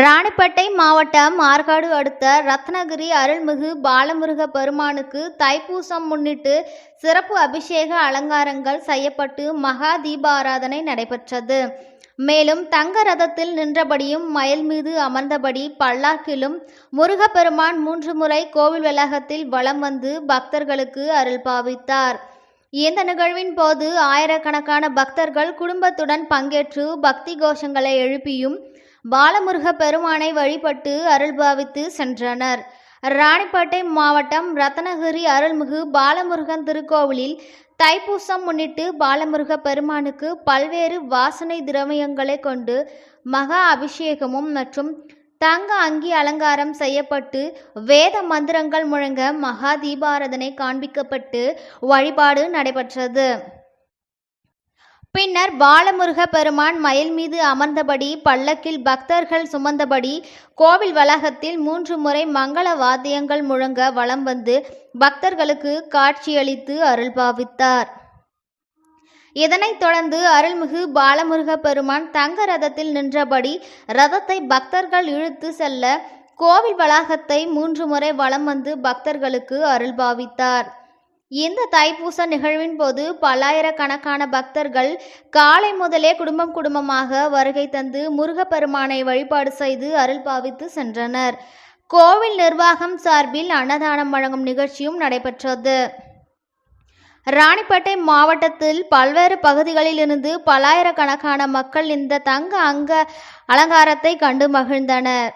ராணிப்பேட்டை மாவட்டம் ஆற்காடு அடுத்த ரத்னகிரி அருள்மிகு பாலமுருக பெருமானுக்கு தைப்பூசம் முன்னிட்டு சிறப்பு அபிஷேக அலங்காரங்கள் செய்யப்பட்டு மகா தீபாராதனை நடைபெற்றது. மேலும் தங்க ரதத்தில் நின்றபடியும் மயில் மீது அமர்ந்தபடி பல்லாக்கிலும் முருகப்பெருமான் மூன்று முறை கோவில் வளாகத்தில் வலம் வந்து பக்தர்களுக்கு அருள் பாவித்தார். இந்த நிகழ்வின் போது ஆயிரக்கணக்கான பக்தர்கள் குடும்பத்துடன் பங்கேற்று பக்தி கோஷங்களை எழுப்பியும் பாலமுருக பெருமானை வழிபட்டு அருள் பாவித்து சென்றனர். ராணிப்பேட்டை மாவட்டம் ரத்னகிரி அருள்மிகு பாலமுருகன் திருக்கோவிலில் தைப்பூசம் முன்னிட்டு பாலமுருக பெருமானுக்கு பல்வேறு வாசனை திரவியங்களை கொண்டு மகா அபிஷேகமும் மற்றும் தங்க அங்கி அலங்காரம் செய்யப்பட்டு வேத மந்திரங்கள் முழங்க மகா தீபாராதனை காண்பிக்கப்பட்டு வழிபாடு நடைபெற்றது. பின்னர் பாலமுருக பெருமான் மயில் மீது அமர்ந்தபடி பல்லக்கில் பக்தர்கள் சுமந்தபடி கோவில் வளாகத்தில் மூன்று முறை மங்கள வாத்தியங்கள் முழங்க வலம் வந்து பக்தர்களுக்கு காட்சியளித்து அருள் பாவித்தார். இதனைத் தொடர்ந்து அருள்மிகு பாலமுருக பெருமான் தங்க ரதத்தில் நின்றபடி ரதத்தை பக்தர்கள் இழுத்து செல்ல கோவில் வளாகத்தை மூன்று முறை வலம் வந்து பக்தர்களுக்கு அருள் பாவித்தார். இந்த தைப்பூச நிகழ்வின் போது பல்லாயிரக்கணக்கான பக்தர்கள் காலை முதலே குடும்பம் குடும்பமாக வருகை தந்து முருகப்பெருமானை வழிபாடு செய்து அருள் பாவித்து சென்றனர். கோவில் நிர்வாகம் சார்பில் அன்னதானம் வழங்கும் நிகழ்ச்சியும் நடைபெற்றது. ராணிப்பேட்டை மாவட்டத்தில் பல்வேறு பகுதிகளிலிருந்து பல்லாயிரக்கணக்கான மக்கள் இந்த தங்க அங்க அலங்காரத்தை கண்டு மகிழ்ந்தனர்.